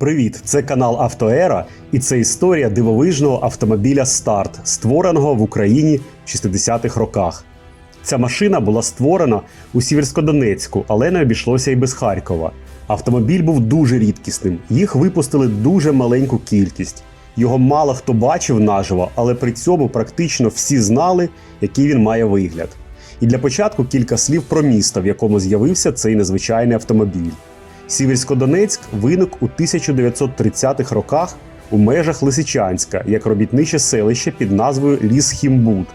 Привіт! Це канал Автоера, і це історія дивовижного автомобіля Старт, створеного в Україні в 60-х роках. Ця машина була створена у Сіверськодонецьку, але не обійшлося і без Харкова. Автомобіль був дуже рідкісним. Їх випустили дуже маленьку кількість. Його мало хто бачив наживо, але при цьому практично всі знали, який він має вигляд. І для початку кілька слів про місто, в якому з'явився цей незвичайний автомобіль. Сіверськодонецьк виник у 1930-х роках у межах Лисичанська як робітниче селище під назвою Ліс Хімбуд.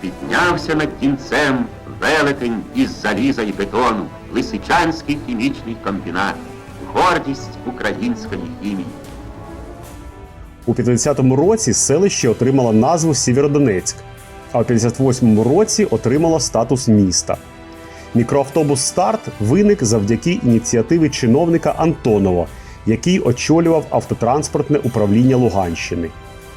Піднявся над кінцем велетень із заліза і бетону, Лисичанський хімічний комбінат, гордість української хімії. У 50-му році селище отримало назву Сєвєродонецьк, а у 58-му році отримало статус міста. Мікроавтобус Старт виник завдяки ініціативі чиновника Антонова, який очолював автотранспортне управління Луганщини.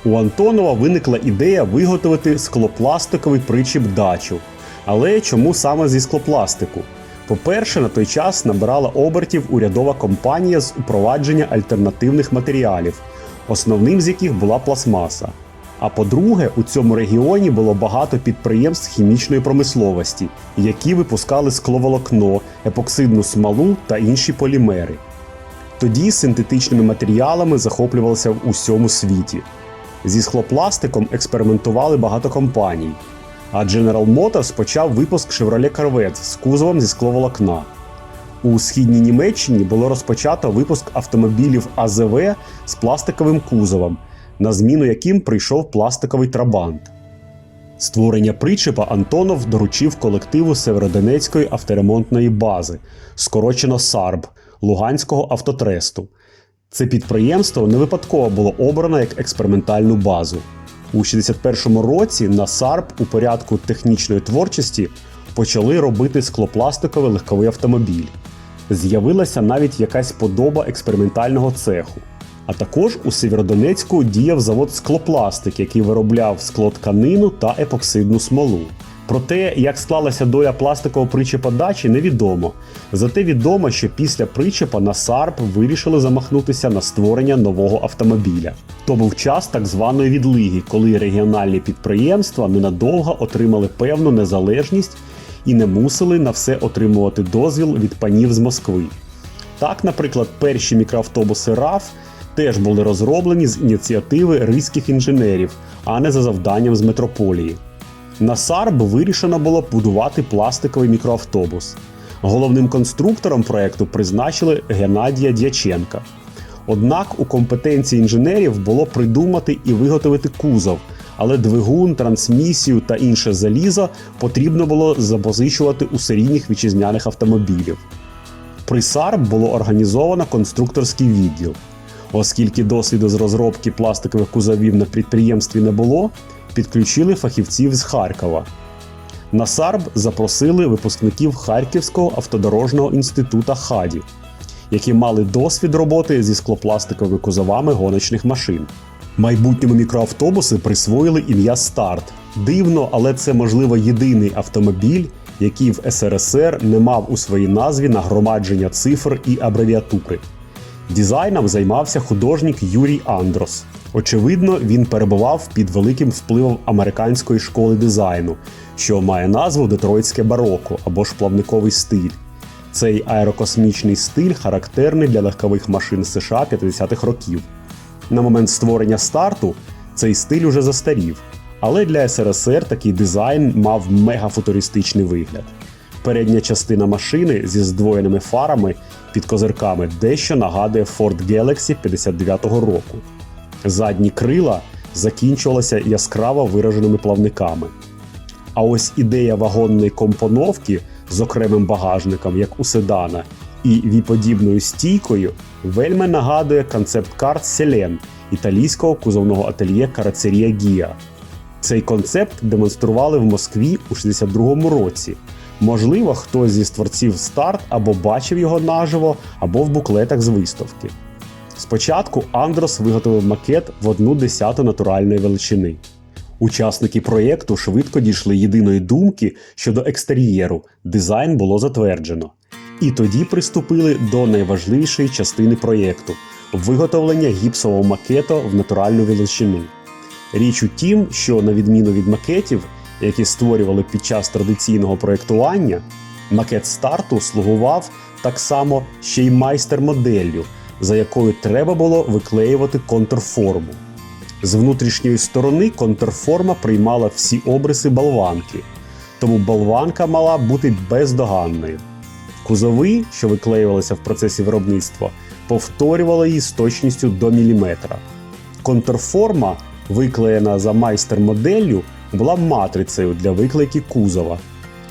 У Антонова виникла ідея виготовити склопластиковий причіп дачу. Але чому саме зі склопластику? По-перше, на той час набирала обертів урядова компанія з упровадження альтернативних матеріалів, основним з яких була пластмаса. А по-друге, у цьому регіоні було багато підприємств хімічної промисловості, які випускали скловолокно, епоксидну смолу та інші полімери. Тоді синтетичними матеріалами захоплювалися в усьому світі. Зі склопластиком експериментували багато компаній. А General Motors почав випуск Chevrolet Corvette з кузовом зі скловолокна. У східній Німеччині було розпочато випуск автомобілів АЗВ з пластиковим кузовом, на зміну яким прийшов пластиковий трабант. Створення причепа Антонов доручив колективу Северодонецької авторемонтної бази, скорочено САРБ Луганського автотресту. Це підприємство не випадково було обрано як експериментальну базу. У 61-му році на САРБ у порядку технічної творчості почали робити склопластиковий легковий автомобіль. З'явилася навіть якась подоба експериментального цеху. А також у Сєвєродонецьку діяв завод склопластик, який виробляв склотканину та епоксидну смолу. Про те, як склалася доля пластикового причепа дачі, невідомо. Зате відомо, що після причепа на САРП вирішили замахнутися на створення нового автомобіля. То був час так званої відлиги, коли регіональні підприємства ненадовго отримали певну незалежність і не мусили на все отримувати дозвіл від панів з Москви. Так, наприклад, перші мікроавтобуси РАФ теж були розроблені з ініціативи ризьких інженерів, а не за завданням з метрополії. На САРБ вирішено було будувати пластиковий мікроавтобус. Головним конструктором проекту призначили Геннадія Дяченка. Однак у компетенції інженерів було придумати і виготовити кузов, але двигун, трансмісію та інше залізо потрібно було запозичувати у серійних вітчизняних автомобілів. При САРБ було організовано конструкторський відділ. Оскільки досвіду з розробки пластикових кузовів на підприємстві не було, підключили фахівців з Харкова. На САРБ запросили випускників Харківського автодорожного інституту ХАДІ, які мали досвід роботи зі склопластиковими кузовами гоночних машин. Майбутньому мікроавтобуси присвоїли ім'я Старт. Дивно, але це можливо єдиний автомобіль, який в СРСР не мав у своїй назві нагромадження цифр і абревіатури. Дизайном займався художник Юрій Андрос. Очевидно, він перебував під великим впливом американської школи дизайну, що має назву Детройтське бароко або ж плавниковий стиль. Цей аерокосмічний стиль характерний для легкових машин США 50-х років. На момент створення старту цей стиль уже застарів, але для СРСР такий дизайн мав мегафутуристичний вигляд. Передня частина машини зі здвоєними фарами під козирками дещо нагадує Ford Galaxy 59-го року. Задні крила закінчувалися яскраво вираженими плавниками. А ось ідея вагонної компоновки з окремим багажником, як у седана, і віподібною стійкою вельми нагадує концепт-карт Селен італійського кузовного ательє Карацерія Гіа. Цей концепт демонстрували в Москві у 62-му році. Можливо, хтось зі творців старт або бачив його наживо, або в буклетах з виставки. Спочатку Андрос виготовив макет в одну десяту натуральної величини. Учасники проєкту швидко дійшли єдиної думки щодо екстер'єру. Дизайн було затверджено. І тоді приступили до найважливішої частини проєкту виготовлення гіпсового макету в натуральну величину. Річ у тім, що на відміну від макетів, які створювали під час традиційного проєктування, макет старту слугував так само ще й майстер-моделлю, за якою треба було виклеювати контрформу. З внутрішньої сторони контрформа приймала всі обриси болванки, тому болванка мала бути бездоганною. Кузови, що виклеювалися в процесі виробництва, повторювали її з точністю до міліметра. Контрформа, виклеєна за майстер-моделлю, була матрицею для виклейки кузова.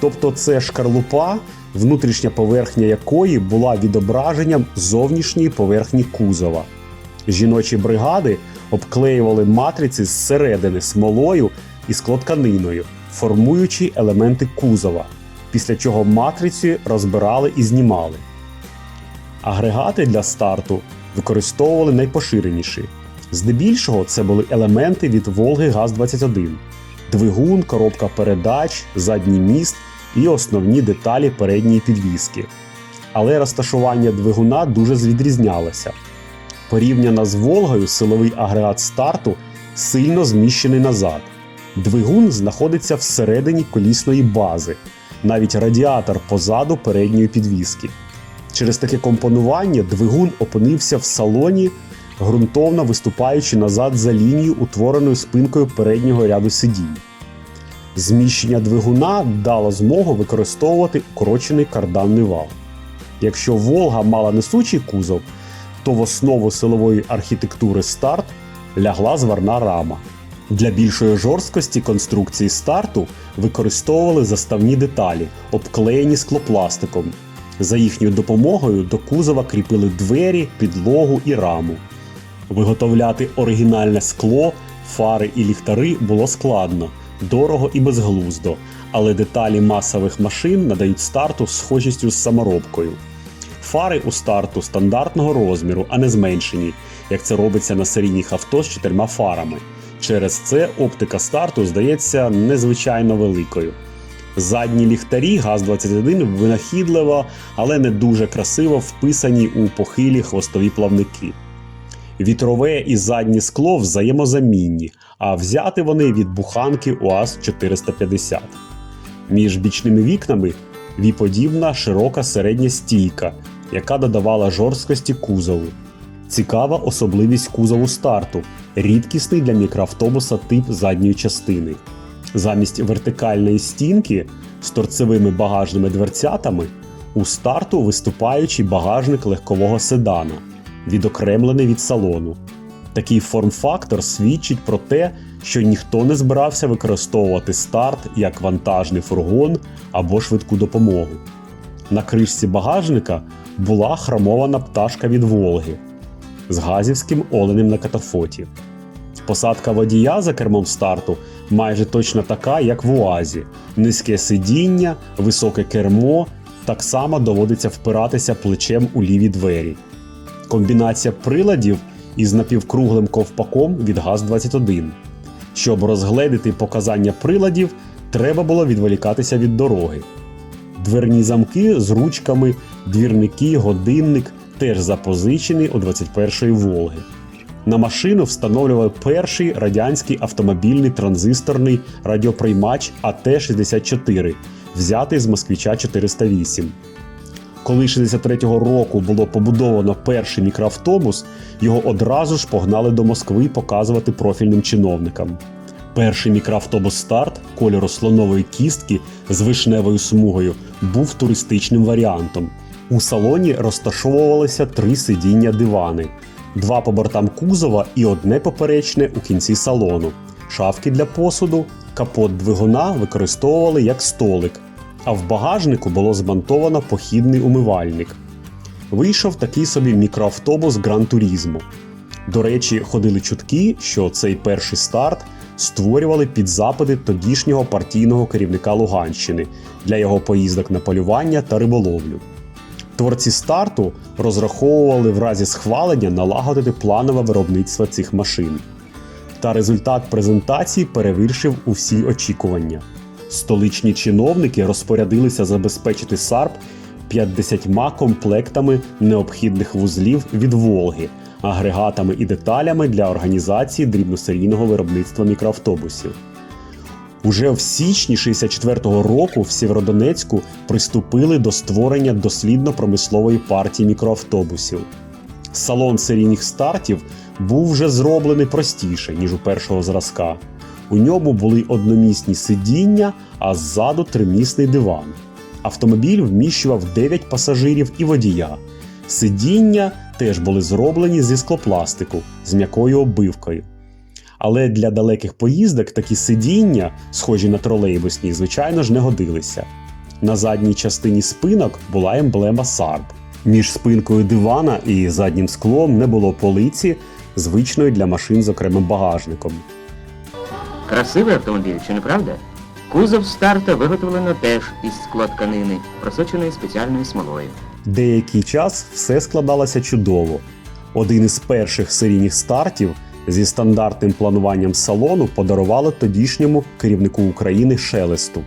Тобто це шкарлупа, внутрішня поверхня якої була відображенням зовнішньої поверхні кузова. Жіночі бригади обклеювали матриці зсередини смолою і склотканиною, формуючи елементи кузова, після чого матрицю розбирали і знімали. Агрегати для старту використовували найпоширеніші. Здебільшого це були елементи від Волги ГАЗ-21, двигун, коробка передач, задній міст і основні деталі передньої підвіски. Але розташування двигуна дуже відрізнялося. Порівняно з Волгою, силовий агрегат старту сильно зміщений назад. Двигун знаходиться всередині колісної бази, навіть радіатор позаду передньої підвіски. Через таке компонування двигун опинився в салоні, ґрунтовно виступаючи назад за лінією, утвореною спинкою переднього ряду сидінь. Зміщення двигуна дало змогу використовувати укорочений карданний вал. Якщо Волга мала несучий кузов, то в основу силової архітектури старт лягла зварна рама. Для більшої жорсткості конструкції старту використовували заставні деталі, обклеєні склопластиком. За їхньою допомогою до кузова кріпили двері, підлогу і раму. Виготовляти оригінальне скло, фари і ліхтари було складно, дорого і безглуздо, але деталі масових машин надають старту схожістю з саморобкою. Фари у старту стандартного розміру, а не зменшені, як це робиться на серійних авто з чотирма фарами. Через це оптика старту здається незвичайно великою. Задні ліхтарі ГАЗ-21 винахідливо, але не дуже красиво вписані у похилі хвостові плавники. Вітрове і заднє скло взаємозамінні, а взяти вони від буханки УАЗ-450. Між бічними вікнами віподібна широка середня стійка, яка додавала жорсткості кузову. Цікава особливість кузову старту рідкісний для мікроавтобуса тип задньої частини. Замість вертикальної стінки з торцевими багажними дверцятами у старту виступаючий багажник легкового седана, відокремлений від салону. Такий форм-фактор свідчить про те, що ніхто не збирався використовувати старт як вантажний фургон або швидку допомогу. На кришці багажника була хромована пташка від Волги з газівським оленем на катафоті. Посадка водія за кермом старту майже точно така, як в УАЗі: низьке сидіння, високе кермо, так само доводиться впиратися плечем у ліві двері. Комбінація приладів із напівкруглим ковпаком від ГАЗ-21. Щоб розгледіти показання приладів, треба було відволікатися від дороги. Дверні замки з ручками, двірники, годинник теж запозичені у 21-ї Волги. На машину встановлювали перший радянський автомобільний транзисторний радіоприймач АТ-64, взятий з Москвича 408. Коли 63-го року було побудовано перший мікроавтобус, його одразу ж погнали до Москви показувати профільним чиновникам. Перший мікроавтобус старт кольору слонової кістки з вишневою смугою був туристичним варіантом. У салоні розташовувалися три сидіння дивани, два по бортам кузова і одне поперечне у кінці салону. Шафки для посуду, капот двигуна використовували як столик, а в багажнику було змонтовано похідний умивальник. Вийшов такий собі мікроавтобус Гран Турізмо. До речі, ходили чутки, що цей перший старт створювали під запити тодішнього партійного керівника Луганщини для його поїздок на полювання та риболовлю. Творці старту розраховували в разі схвалення налагодити планове виробництво цих машин. Та результат презентації перевищив усі очікування. Столичні чиновники розпорядилися забезпечити САРП 50 комплектами необхідних вузлів від Волги, агрегатами і деталями для організації дрібносерійного виробництва мікроавтобусів. Уже в січні 64-го року в Сєвєродонецьку приступили до створення дослідно-промислової партії мікроавтобусів. Салон серійних стартів був вже зроблений простіше, ніж у першого зразка. У ньому були одномісні сидіння, а ззаду тримісний диван. Автомобіль вміщував 9 пасажирів і водія. Сидіння теж були зроблені зі склопластику з м'якою оббивкою. Але для далеких поїздок такі сидіння, схожі на тролейбусні, звичайно ж не годилися. На задній частині спинок була емблема Сарб. Між спинкою дивана і заднім склом не було полиці, звичної для машин з окремим багажником. Красивий автомобіль, чи не правда? Кузов старта виготовлено теж із склотканини, просоченої спеціальною смолою. Деякий час все складалося чудово. Один із перших серійних стартів зі стандартним плануванням салону подарували тодішньому керівнику України Шелесту.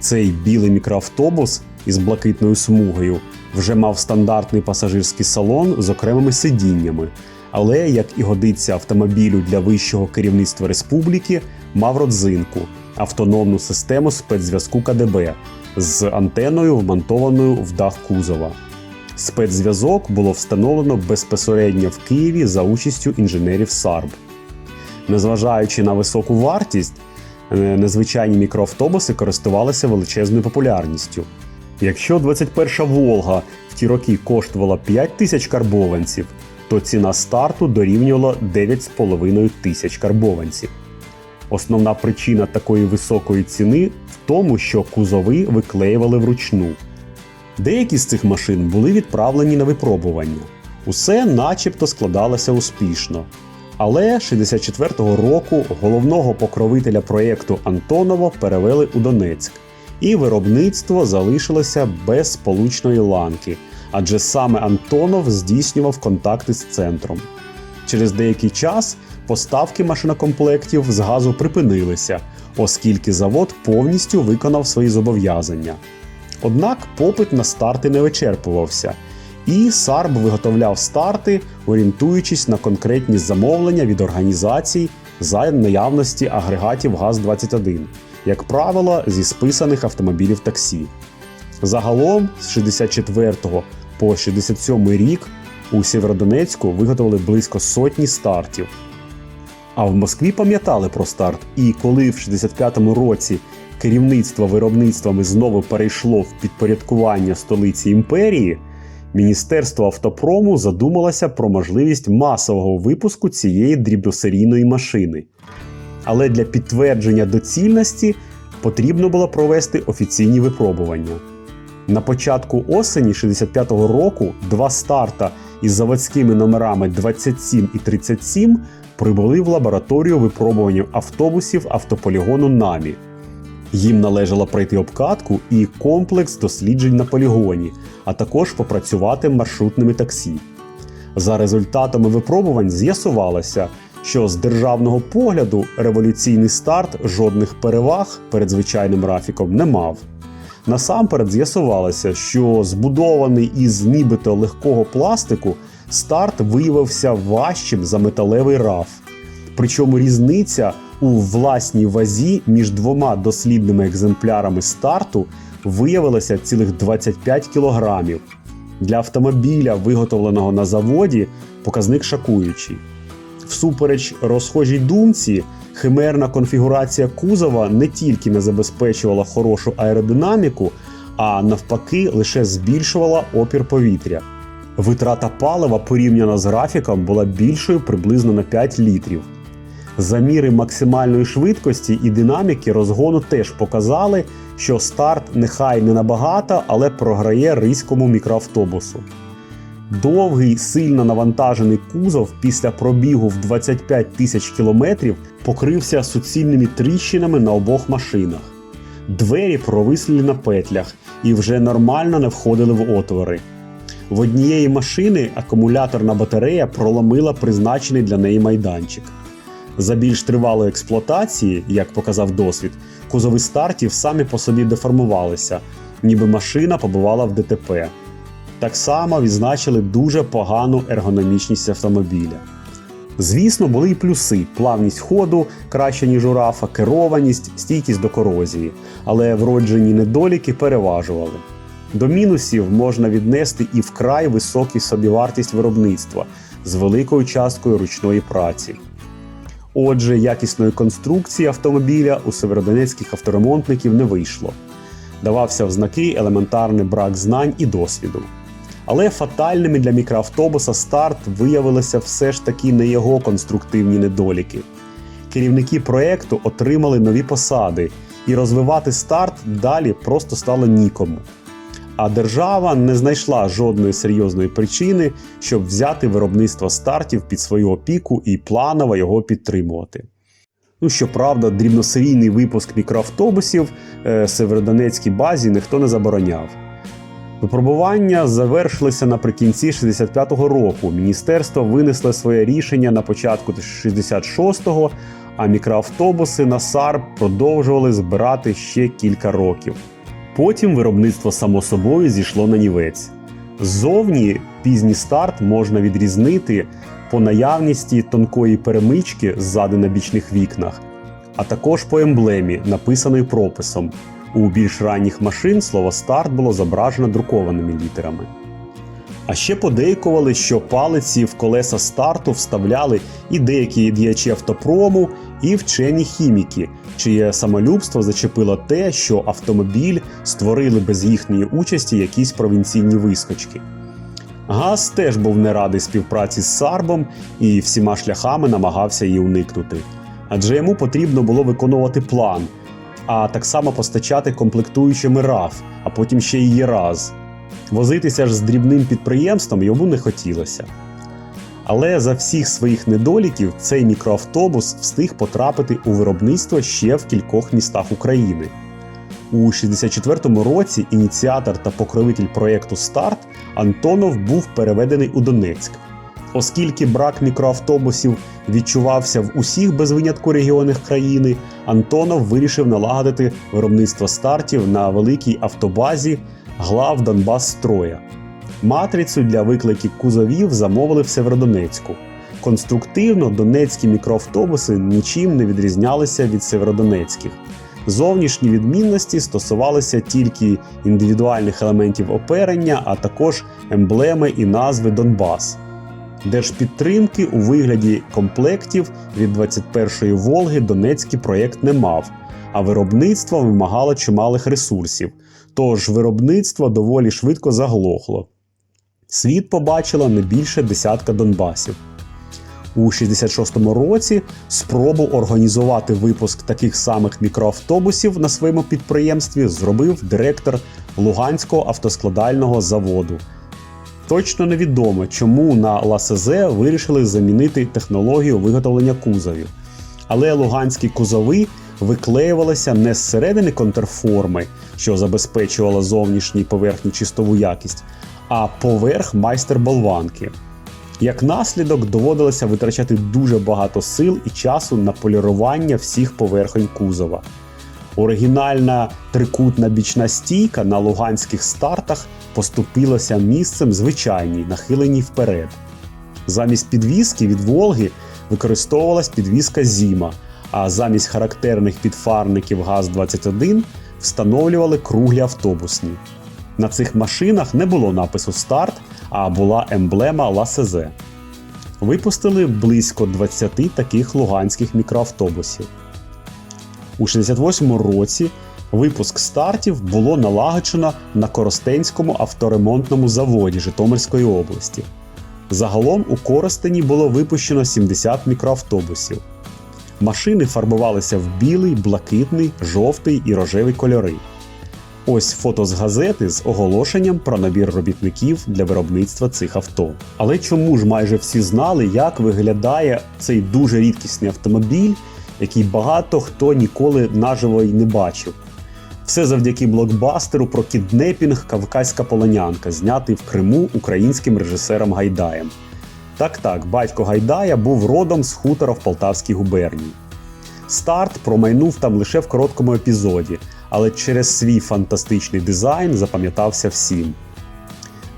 Цей білий мікроавтобус із блакитною смугою вже мав стандартний пасажирський салон з окремими сидіннями, але, як і годиться автомобілю для вищого керівництва республіки, мав родзинку автономну систему спецзв'язку КДБ з антеною, вмонтованою в дах кузова. Спецзв'язок було встановлено безпосередньо в Києві за участю інженерів САРБ. Незважаючи на високу вартість, е, незвичайні мікроавтобуси користувалися величезною популярністю. Якщо 21 Волга в ті роки коштувала 5 тисяч карбованців, то ціна старту дорівнювала 9,5 тисяч карбованців. Основна причина такої високої ціни в тому, що кузови виклеювали вручну. Деякі з цих машин були відправлені на випробування. Усе начебто складалося успішно. Але 64-го року головного покровителя проєкту Антонова перевели у Донецьк, і виробництво залишилося без сполучної ланки, адже саме Антонов здійснював контакти з центром. Через деякий час поставки машинокомплектів з газу припинилися, оскільки завод повністю виконав свої зобов'язання. Однак попит на старти не вичерпувався, і САРБ виготовляв старти, орієнтуючись на конкретні замовлення від організацій за наявності агрегатів ГАЗ-21, як правило, зі списаних автомобілів таксі. Загалом з 64 по 67 рік у Сєвєродонецьку виготовили близько сотні стартів. А в Москві пам'ятали про старт, і коли в 65-му році керівництво виробництвами знову перейшло в підпорядкування столиці імперії, Міністерство автопрому задумалося про можливість масового випуску цієї дрібносерійної машини. Але для підтвердження доцільності потрібно було провести офіційні випробування. На початку осені 65-го року два старта із заводськими номерами 27 і 37 прибули в лабораторію випробування автобусів автополігону НАМІ. Їм належало пройти обкатку і комплекс досліджень на полігоні, а також попрацювати маршрутними таксі. За результатами випробувань з'ясувалося, що з державного погляду революційний старт жодних переваг перед звичайним рафіком не мав. Насамперед з'ясувалося, що збудований із нібито легкого пластику старт виявився важчим за металевий раф. Причому різниця у власній вазі між двома дослідними екземплярами старту виявилася цілих 25 кілограмів. Для автомобіля, виготовленого на заводі, показник шокуючий. Всупереч розхожій думці, химерна конфігурація кузова не тільки не забезпечувала хорошу аеродинаміку, а навпаки, лише збільшувала опір повітря. Витрата палива порівняно з графіком була більшою приблизно на 5 літрів. Заміри максимальної швидкості і динаміки розгону теж показали, що старт нехай не набагато, але програє ризькому мікроавтобусу. Довгий, сильно навантажений кузов після пробігу в 25 тисяч кілометрів покрився суцільними тріщинами на обох машинах. Двері провисли на петлях і вже нормально не входили в отвори. В однієї машини акумуляторна батарея проломила призначений для неї майданчик. За більш тривалої експлуатації, як показав досвід, кузови стартів самі по собі деформувалися, ніби машина побувала в ДТП. Так само відзначили дуже погану ергономічність автомобіля. Звісно, були і плюси: плавність ходу краще, ніж у керованість, стійкість до корозії, але вроджені недоліки переважували. До мінусів можна віднести і вкрай високу собівартість виробництва з великою часткою ручної праці. Отже, якісної конструкції автомобіля у северодонецьких авторемонтників не вийшло. Давався в знаки елементарний брак знань і досвіду. Але фатальними для мікроавтобуса старт виявилися все ж таки не його конструктивні недоліки. Керівники проекту отримали нові посади, і розвивати старт далі просто стало нікому. А держава не знайшла жодної серйозної причини, щоб взяти виробництво стартів під свою опіку і планово його підтримувати. Ну, щоправда, дрібносерійний випуск мікроавтобусів е, Северодонецькій базі ніхто не забороняв. Випробування завершилися наприкінці 65-го року. Міністерство винесло своє рішення на початку 66-го, а мікроавтобуси на САР продовжували збирати ще кілька років. Потім виробництво само собою зійшло на нівець. Ззовні пізній старт можна відрізнити по наявності тонкої перемички ззади на бічних вікнах, а також по емблемі, написаної прописом. У більш ранніх машин слово старт було зображено друкованими літерами. А ще подейкували, що палиці в колеса старту вставляли і деякі діячі автопрому, і вчені хіміки, чиє самолюбство зачепило те, що автомобіль створили без їхньої участі якісь провінційні вискочки. Газ теж був не радий співпраці з Сарбом і всіма шляхами намагався її уникнути. Адже йому потрібно було виконувати план, а так само постачати комплектуючими РАФ, а потім ще й ЄРАЗ. Возитися ж з дрібним підприємством йому не хотілося. Але за всіх своїх недоліків цей мікроавтобус встиг потрапити у виробництво ще в кількох містах України. У 64-му році ініціатор та покровитель проєкту Старт Антонов був переведений у Донецьк. Оскільки брак мікроавтобусів відчувався в усіх без винятку регіонах країни, Антонов вирішив налагодити виробництво стартів на великій автобазі глав Донбас-Строя. Матрицю для викликів кузовів замовили в Северодонецьку. Конструктивно донецькі мікроавтобуси нічим не відрізнялися від северодонецьких. Зовнішні відмінності стосувалися тільки індивідуальних елементів оперення, а також емблеми і назви Донбас. Держпідтримки у вигляді комплектів від 21-ї Волги Донецький проєкт не мав, а виробництво вимагало чималих ресурсів. Тож виробництво доволі швидко заглохло. Світ побачило не більше десятка Донбасів. У 66-му році спробу організувати випуск таких самих мікроавтобусів на своєму підприємстві зробив директор Луганського автоскладального заводу. Точно невідомо, чому на ЛАСЗ вирішили замінити технологію виготовлення кузовів. Але луганські кузови виклеювалися не зсередини контрформи, що забезпечувала зовнішній поверхні чистову якість, а поверх майстер-болванки. Як наслідок, доводилося витрачати дуже багато сил і часу на полірування всіх поверхонь кузова. Оригінальна трикутна бічна стійка на луганських стартах поступилася місцем звичайній, нахиленій вперед. Замість підвіски від Волги використовувалась підвіска Зіма, а замість характерних підфарників ГАЗ-21 встановлювали круглі автобусні. На цих машинах не було напису старт, а була емблема ЛАСЗ. Випустили близько 20 таких луганських мікроавтобусів. У 68-му році випуск стартів було налагоджено на Коростенському авторемонтному заводі Житомирської області. Загалом у Коростені було випущено 70 мікроавтобусів. Машини фарбувалися в білий, блакитний, жовтий і рожевий кольори. Ось фото з газети з оголошенням про набір робітників для виробництва цих авто. Але чому ж майже всі знали, як виглядає цей дуже рідкісний автомобіль, який багато хто ніколи наживо й не бачив? Все завдяки блокбастеру про кіднепінг Кавказька полонянка, знятий в Криму українським режисером Гайдаєм. Так так, батько Гайдая був родом з хутора в Полтавській губернії. Старт промайнув там лише в короткому епізоді, але через свій фантастичний дизайн запам'ятався всім.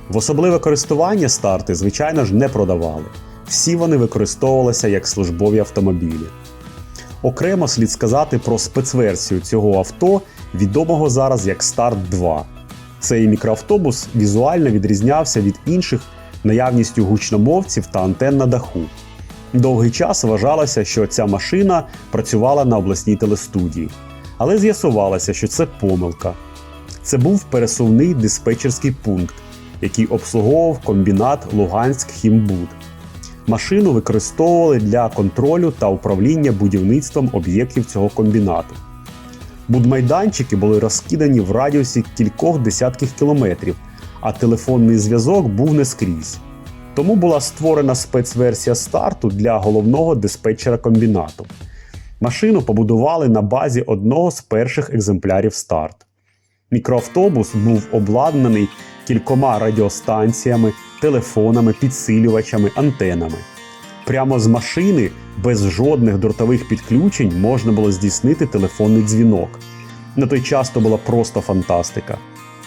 В особливе користування старти, звичайно ж, не продавали. Всі вони використовувалися як службові автомобілі. Окремо слід сказати про спецверсію цього авто, відомого зараз як Старт 2. Цей мікроавтобус візуально відрізнявся від інших наявністю гучномовців та антенн на даху. Довгий час вважалося, що ця машина працювала на обласній телестудії, але з'ясувалося, що це помилка. Це був пересувний диспетчерський пункт, який обслуговував комбінат Луганськ Хімбуд. Машину використовували для контролю та управління будівництвом об'єктів цього комбінату. Будмайданчики були розкидані в радіусі кількох десятків кілометрів, а телефонний зв'язок був не скрізь. Тому була створена спецверсія старту для головного диспетчера комбінату. Машину побудували на базі одного з перших екземплярів старт. Мікроавтобус був обладнаний кількома радіостанціями, телефонами, підсилювачами, антенами. Прямо з машини, без жодних дротових підключень, можна було здійснити телефонний дзвінок. На той час то була просто фантастика.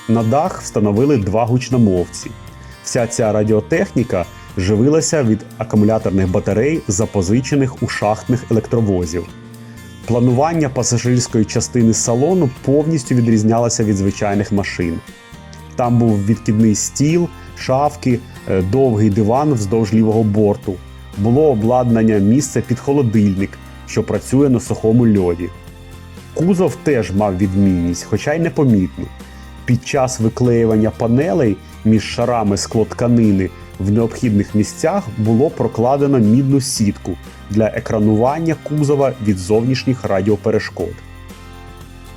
На дах встановили два гучномовці. Вся ця радіотехніка живилася від акумуляторних батарей, запозичених у шахтних електровозів. Планування пасажирської частини салону повністю відрізнялося від звичайних машин. Там був відкидний стіл, шафки, е, довгий диван вздовж лівого борту. Було обладнання місця під холодильник, що працює на сухому льоді. Кузов теж мав відмінність, хоча й непомітну. Під час виклеювання панелей між шарами склотканини в необхідних місцях було прокладено мідну сітку для екранування кузова від зовнішніх радіоперешкод.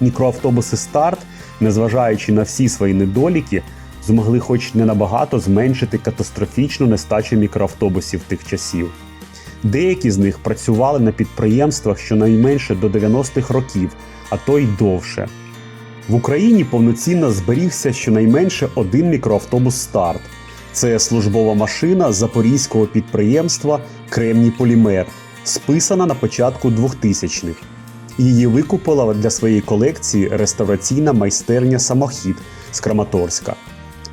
Мікроавтобуси старт, незважаючи на всі свої недоліки, змогли хоч не набагато зменшити катастрофічну нестачу мікроавтобусів тих часів. Деякі з них працювали на підприємствах щонайменше до 90-х років, а то й довше. В Україні повноцінно зберігся щонайменше один мікроавтобус старт. Це службова машина запорізького підприємства Кремній Полімер, списана на початку 2000-х. Її викупила для своєї колекції реставраційна майстерня Самохід з Краматорська.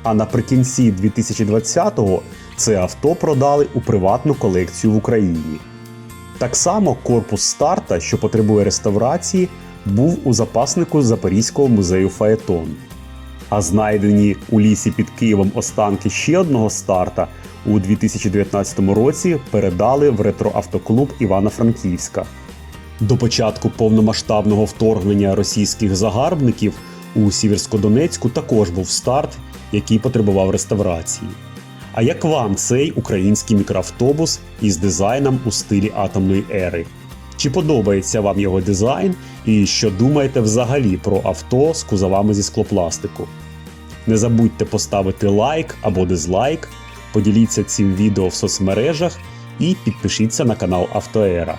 А наприкінці 2020-го це авто продали у приватну колекцію в Україні. Так само корпус старта, що потребує реставрації, був у запаснику Запорізького музею Фаетон. А знайдені у лісі під Києвом останки ще одного старта у 2019 році передали в ретроавтоклуб Івано-Франківська. До початку повномасштабного вторгнення російських загарбників у Сіверськодонецьку також був старт, який потребував реставрації. А як вам цей український мікроавтобус із дизайном у стилі атомної ери? Чи подобається вам його дизайн і що думаєте взагалі про авто з кузовами зі склопластику? Не забудьте поставити лайк або дизлайк, поділіться цим відео в соцмережах і підпишіться на канал Автоера.